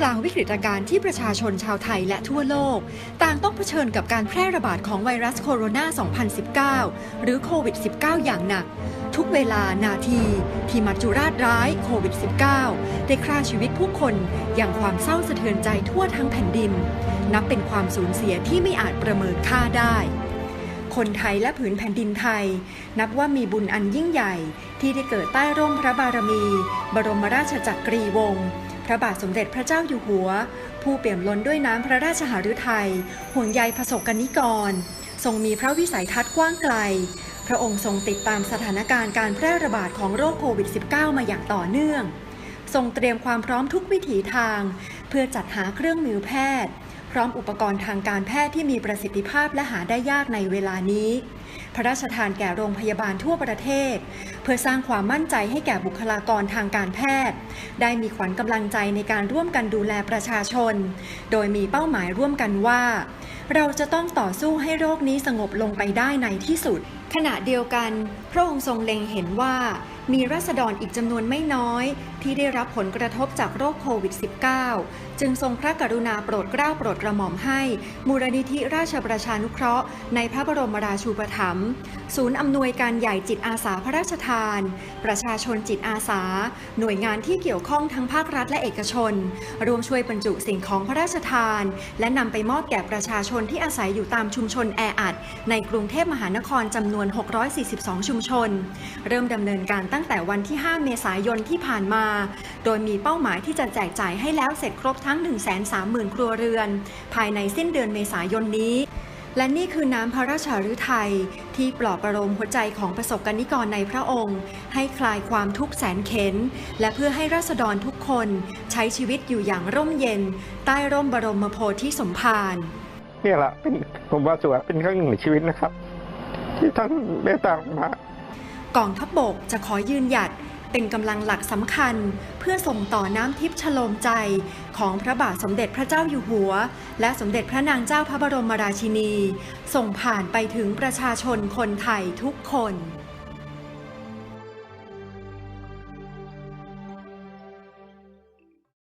กลางวิกฤตการณ์ที่ประชาชนชาวไทยและทั่วโลก ต่างต้องเผชิญกับการแพร่ระบาดของไวรัสโคโรนา 2019 หรือโควิด -19 อย่างหนัก ทุกเวลานาที ที่มัจจุราชร้ายโควิด -19 ได้ฆ่าชีวิตผู้คนอย่างความเศร้าสะเทือนใจทั่วทั้งแผ่นดิน นับเป็นความสูญเสียที่ไม่อาจประเมินค่าได้คนไทยและผืนแผ่นดินไทย นับว่ามีบุญอันยิ่งใหญ่ที่ได้เกิดใต้ร่มพระบารมี บรมราชจักรีวงศ์ พระบาทสมเด็จพระเจ้าอยู่หัว ผู้เปี่ยมล้นด้วยน้ำพระราชหฤทัยห่วงใยประสบกนิกร ทรงมีพระวิสัยทัศน์กว้างไกล พระองค์ทรงติดตามสถานการณ์การแพร่ระบาดของโรคโควิด -19 มาอย่างต่อเนื่อง ทรงเตรียมความพร้อมทุกวิถีทาง เพื่อจัดหาเครื่องมือแพทย์ พร้อมอุปกรณ์ทางการแพทย์ที่มีประสิทธิภาพและหาได้ยากในเวลานี้ พระราชทานแก่โรงพยาบาลทั่วประเทศ เพื่อสร้างความมั่นใจให้แก่บุคลากรทางการแพทย์ ได้มีขวัญกำลังใจในการร่วมกันดูแลประชาชน โดยมีเป้าหมายร่วมกันว่า เราจะต้องต่อสู้ให้โรคนี้สงบลงไปได้ในที่สุด ขณะเดียวกัน พระองค์ทรงเล็งเห็นว่ามีราษฎรอีกจำนวนไม่น้อย ที่ได้รับผลกระทบจากโรคโควิด -19 จึงทรงพระกรุณาโปรดเกล้าโปรดกระหม่อมให้ มูลนิธิราชประชานุเคราะห์ในพระบรมราชูปถัมภ์ศูนย์อำนวยการใหญ่จิตอาสาพระราชทาน ประชาชนจิตอาสา หน่วยงานที่เกี่ยวข้องทั้งภาครัฐและเอกชน รวมช่วยบรรจุสิ่งของพระราชทาน และนำไปมอบแก่ประชาชนที่อาศัยอยู่ตามชุมชนแออัด ในกรุงเทพมหานครจำนวน 642 ชุมชน เริ่มดำเนินการตั้งแต่วันที่ 5 เมษายนที่ผ่านมา โดยมีเป้าหมายที่จะแจกจ่ายให้แล้วเสร็จครบทั้ง 130,000 ครัวเรือน ภายในสิ้นเดือนเมษายนนี้และนี่คือน้ำพระราชาฤทัย ที่ปลอบประโลมหัวใจของประสบกนิกรในพระองค์ ให้คลายความทุกข์แสนเข็น และเพื่อให้ราษฎรทุกคนใช้ชีวิตอยู่อย่างร่มเย็น ใต้ร่มบรมโพธิสมภารเนี่ยแหละเป็นผมว่าถือว่าเป็นครั้งหนึ่งในชีวิตนะครับ ที่ท่านเมตตามากองทัพบบกจะขอยืนหยัด เป็นกำลังหลักสำคัญ เพื่อส่งต่อน้ำทิพย์ชโลมใจของพระบาทสมเด็จพระเจ้าอยู่หัว และสมเด็จพระนางเจ้าพระบรมราชินี ส่งผ่านไปถึงประชาชนคนไทยทุกคน